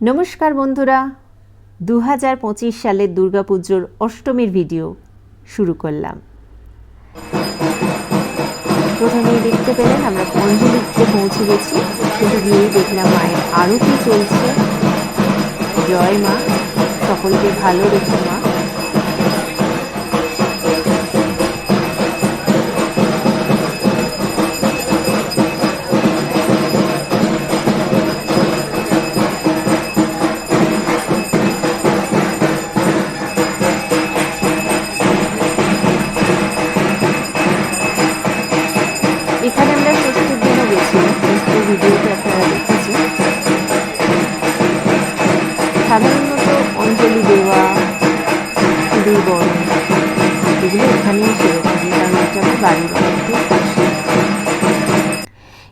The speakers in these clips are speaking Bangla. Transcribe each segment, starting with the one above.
নমস্কার বন্ধুরা। দু হাজার পঁচিশ সালের দুর্গাপুজোর অষ্টমীর ভিডিও শুরু করলাম। প্রথমেই দেখতে পেলেন আমরা অঞ্জলিতে পৌঁছে গেছি। কিন্তু গিয়েই দেখলাম মায়ের আরতি চলছে। জয় মা, সকলকে ভালো রেখে মা।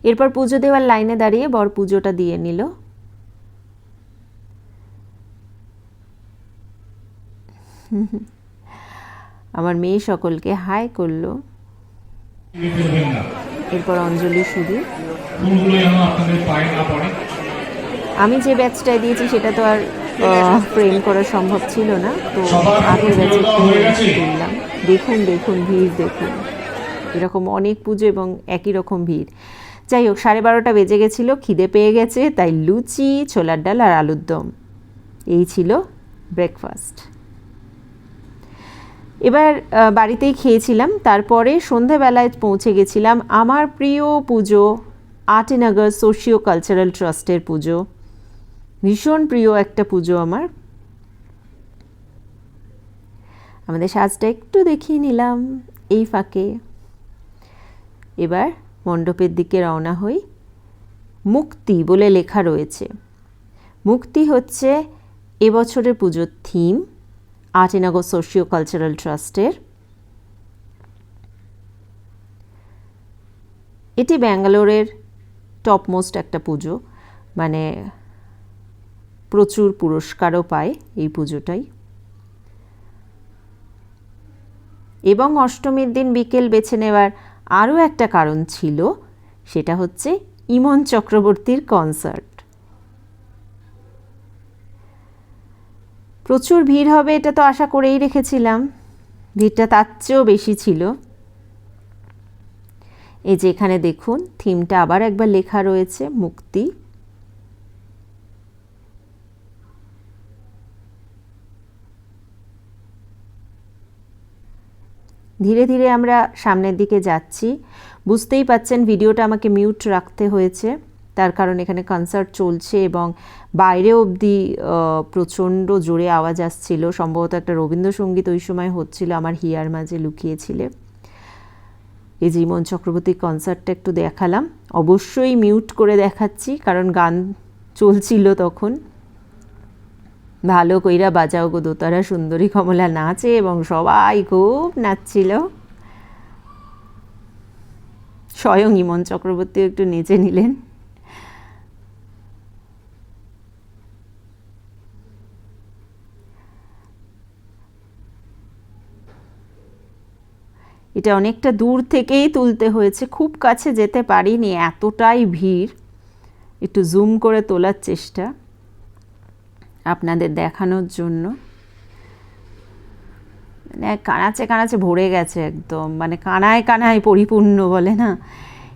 এরপর পুজো দেওয়ার লাইনে দাঁড়িয়ে বর পুজোটা দিয়ে নিল। আমার মেয়ে সকলকে হাই করল। এরপর অঞ্জলি পড়ে আমি যে ব্যাচটায় দিয়েছি সেটা তো আর ফ্রেম করা সম্ভব ছিল না। তো আগের ব্যাচে দেখুন দেখুন ভিড় দেখুন। এরকম অনেক পুজো এবং একই রকম ভিড়। যাই হোক, সাড়ে বারোটা বেজে গেছিল, খিদে পেয়ে গেছে, তাই লুচি, ছোলার ডাল আর আলুর দম। এই ছিল ব্রেকফাস্ট এবার বাড়িতেই খেয়েছিলাম। তারপরে সন্ধেবেলায় পৌঁছে গেছিলাম আমার প্রিয় পুজো আটিনগর সোশিও কালচারাল ট্রাস্টের পুজো। ভীষণ প্রিয় একটা পুজো আমার। আমাদের সাজটা একটু দেখিয়ে নিলাম, এই ফাঁকে। এবার মণ্ডপের দিকে রওনা হই। মুক্তি বলে লেখা রয়েছে। মুক্তি হচ্ছে এবছরের পুজোর থিম আর্টিনগর সোশিও কালচারাল ট্রাস্টের এটি ব্যাঙ্গালোরের টপমোস্ট একটা পুজো। মানে প্রচুর পুরস্কারও পায় এই পুজোটাই। এবং অষ্টমীর দিন বিকেল বেছে নেওয়ার আরও একটা কারণ ছিল, সেটা হচ্ছে ইমন চক্রবর্তীর কনসার্ট। প্রচুর ভিড় হবে, এটা তো আশা করেই রেখেছিলাম। ভিড়টা তার চেয়েও বেশি ছিল। এই যে এখানে দেখুন, থিমটা আবার একবার লেখা রয়েছে, মুক্তি। ধীরে ধীরে আমরা সামনের দিকে যাচ্ছি। বুঝতেই পাচ্ছেন ভিডিওটা আমাকে মিউট রাখতে হয়েছে। তার কারণ এখানে কনসার্ট চলছে এবং বাইরে অবধি প্রচণ্ড জোরে আওয়াজ আসছিল। সম্ভবত একটা রবীন্দ্রসঙ্গীত ওই সময় হচ্ছিল, আমার হিয়ার মাঝে লুকিয়েছিলে। এই ইমন চক্রবর্তীর কনসার্টটা একটু দেখালাম। অবশ্যই মিউট করে দেখাচ্ছি, কারণ গান চলছিল তখন। ভালো কইরা বাজাও গো দোতারা, সুন্দরী কমলা নাচে এবং সবাই খুব নাচছিল। স্বয়ং ইমন চক্রবর্তীও একটু নেচে নিলেন। এটা অনেকটা দূর থেকেই তুলতে হয়েছে, খুব কাছে যেতে পারিনি, এতটাই ভিড়। একটু জুম করে তোলার চেষ্টা। আপনাদের দেখানোর জন্য। মানে কানাচে কানাচে ভরে গেছে একদম। মানে কানায় কানায় পরিপূর্ণ বলে না?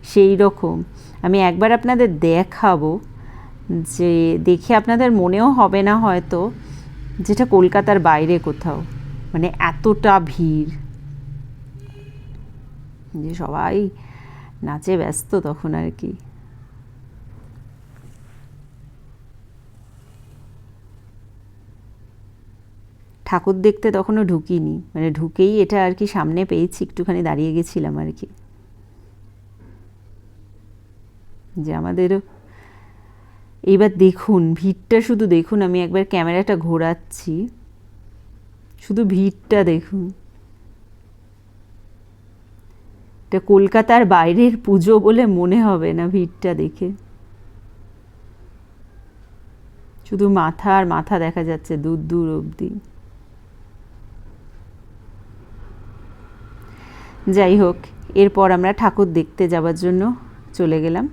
সেই রকম। আমি একবার আপনাদের দেখাবো যে দেখে আপনাদের মনেও হবে না হয়তো যেটা কলকাতার বাইরে কোথাও। মানে এতটা ভিড়। যে সবাই নাচে ব্যস্ত তখন আর কি। ঠাকুর দেখতে তখনও ঢুকিনি। মানে ঢুকেই এটা আর কি সামনে পেয়েছি, একটুখানি দাঁড়িয়ে গেছিলাম আর কি। যে আমাদেরও এইবার দেখুন, ভিড়টা শুধু দেখুন, আমি একবার ক্যামেরাটা ঘোরাচ্ছি। শুধু ভিড়টা দেখুন। এটা কলকাতার বাইরের পুজো বলে মনে হবে না ভিড়টা দেখে। শুধু মাথা আর মাথা দেখা যাচ্ছে দূর দূর অবধি। যাই হোক, এরপর আমরা ঠাকুর দেখতে যাওয়ার জন্য চলে গেলাম।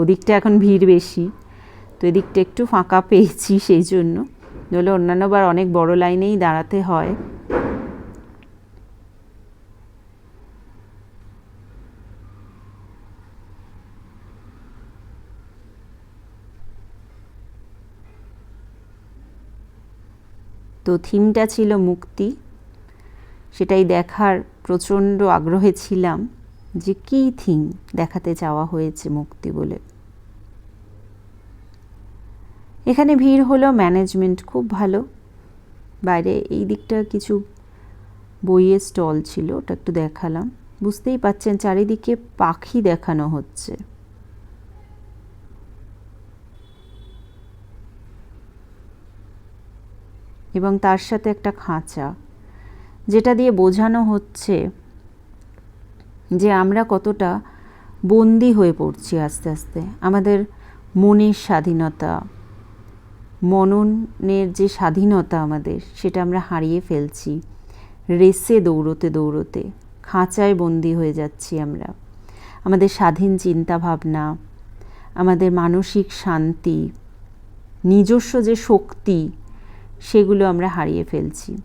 ওদিকটা এখন ভিড় বেশি, তো এদিকটা একটু ফাঁকা পেয়েছি সেই জন্য। নইলে অন্যান্যবার অনেক বড় লাইনেই দাঁড়াতে হয়। তো থিমটা ছিল মুক্তি। সেটাই দেখার প্রচণ্ড আগ্রহে ছিলাম যে কী থিম দেখাতে চাওয়া হয়েছে মুক্তি বলে। এখানে ভিড় হলো ম্যানেজমেন্ট খুব ভালো। বাইরে এই দিকটা কিছু বইয়ের স্টল ছিল, ওটা একটু দেখালাম। বুঝতেই পাচ্ছেন চারিদিকে পাখি দেখানো হচ্ছে। এবং তার সাথে একটা খাঁচা। যেটা দিয়ে বোঝানো হচ্ছে যে আমরা কতটা বন্দি হয়ে পড়ছি আস্তে আস্তে। আমাদের মনের স্বাধীনতা, মননের যে স্বাধীনতা আমাদের, সেটা আমরা হারিয়ে ফেলছি। রেসে দৌড়তে দৌড়তে, খাঁচায় বন্দি হয়ে যাচ্ছি আমরা। আমাদের স্বাধীন চিন্তা ভাবনা আমাদের মানসিক শান্তি, নিজস্ব যে শক্তি, সেগুলো আমরা হারিয়ে ফেলছি।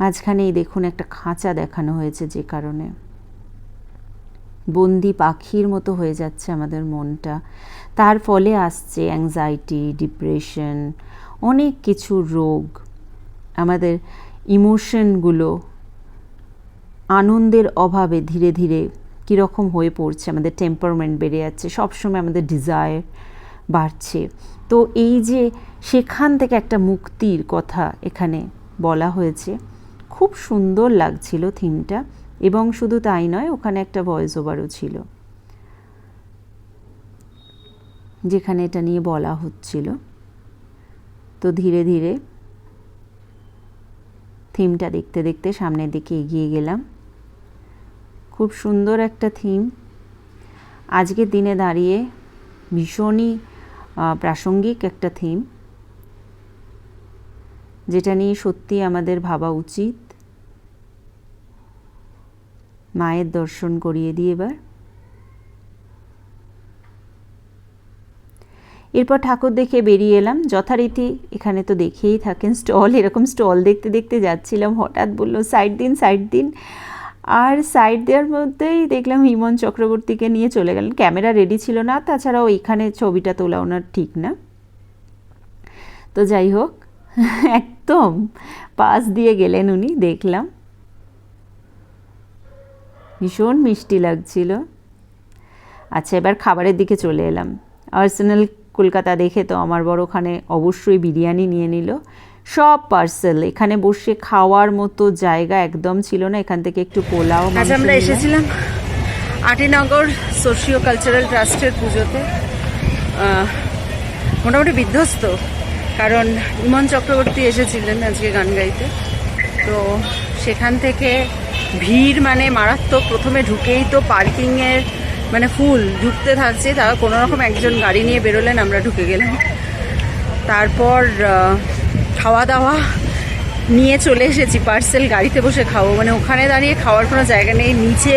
মাঝখানেই দেখুন একটা খাঁচা দেখানো হয়েছে যে কারণে। বন্দি পাখির মতো হয়ে যাচ্ছে আমাদের মনটা। তার ফলে আসছে অ্যাংজাইটি ডিপ্রেশন অনেক কিছু রোগ। আমাদের ইমোশনগুলো আনন্দের অভাবে ধীরে ধীরে কীরকম হয়ে পড়ছে, আমাদের টেম্পারমেন্ট বেড়ে যাচ্ছে, সবসময় আমাদের ডিজায়ার বাড়ছে। তো এই যে সেখান থেকে একটা মুক্তির কথা এখানে বলা হয়েছে খুব সুন্দর লাগছিল থিমটা, এবং শুধু তাই নয়, ওখানে একটা ভয়েস ওভারও ছিল। যেখানে এটা নিয়ে বলা হচ্ছিল। তো ধীরে ধীরে থিমটা দেখতে দেখতে সামনের দিকে এগিয়ে গেলাম। খুব সুন্দর একটা থিম। আজকের দিনে দাঁড়িয়ে ভীষণই প্রাসঙ্গিক একটা থিম। যেটা নিয়ে সত্যি আমাদের ভাবা উচিত। মায়ের দর্শন করিয়ে দিই এবার। এরপর ঠাকুর দেখে বেরিয়ে এলাম। যথারীতি এখানে তো দেখেই থাকেন স্টল। এরকম স্টল দেখতে দেখতে যাচ্ছিলাম। হঠাৎ বলল, সাইড দিন সাইড দিন। আর সাইড দেওয়ার মধ্যেই দেখলাম হিমন চক্রবর্তীকে নিয়ে চলে গেলেন। ক্যামেরা রেডি ছিল না, তাছাড়াও এইখানে ছবিটা তোলা ওনার ঠিক না। তো যাই হোক, একদম পাশ দিয়ে গেলেন উনি, দেখলাম। ভীষণ মিষ্টি লাগছিল। আচ্ছা এবার খাবারের দিকে চলে এলাম। আর্সেনাল কলকাতা দেখে তো আমার বড় ওখানে অবশ্যই বিরিয়ানি নিয়ে নিল। সব পার্সেল এখানে বসে খাওয়ার মতো জায়গা একদম ছিল না। এখান থেকে একটু পোলাও আজ আমরা এসেছিলাম আটিনগর সোশিও কালচারাল ট্রাস্টের পুজোতে মোটামুটি বিধ্বস্ত কারণ ইমন চক্রবর্তী এসেছিলেন আজকে গান গাইতে। তো সেখান থেকে ভিড় মানে মারাত্মক। প্রথমে ঢুকেই তো পার্কিংয়ের মানে ফুল ঢুকতে থাকছে, তারা কোনো রকম একজন গাড়ি নিয়ে বেরোলেন, আমরা ঢুকে গেলাম। তারপর খাওয়া দাওয়া নিয়ে চলে এসেছি, পার্সেল গাড়িতে বসে খাব। মানে ওখানে দাঁড়িয়ে খাওয়ার কোনো জায়গা নেই, নিচে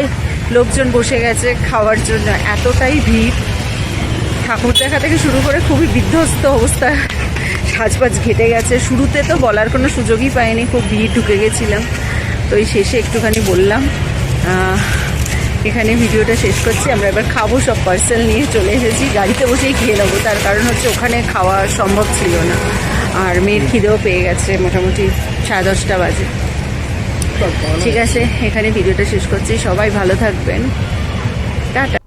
লোকজন বসে গেছে খাওয়ার জন্য। এতটাই ভিড়। ঠাকুর দেখা থেকে শুরু করে খুবই বিধ্বস্ত অবস্থা। সাজবাজ ঘেটে গেছে। শুরুতে তো বলার কোনো সুযোগই পাইনি, খুব ভিড় ঢুকে গেছিলাম। তো এই শেষে একটুখানি বললাম এখানে ভিডিওটা শেষ করছি। আমরা এবার খাব সব পার্সেল নিয়ে চলে এসেছি। গাড়িতে বসেই খেয়ে নেব। তার কারণ হচ্ছে ওখানে খাওয়া সম্ভব ছিল না। আর মেয়ের খিদেও পেয়ে গেছে মোটামুটি সাড়ে দশটা বাজে। ঠিক আছে এখানে ভিডিওটা শেষ করছি। সবাই ভালো থাকবেন। টাটা।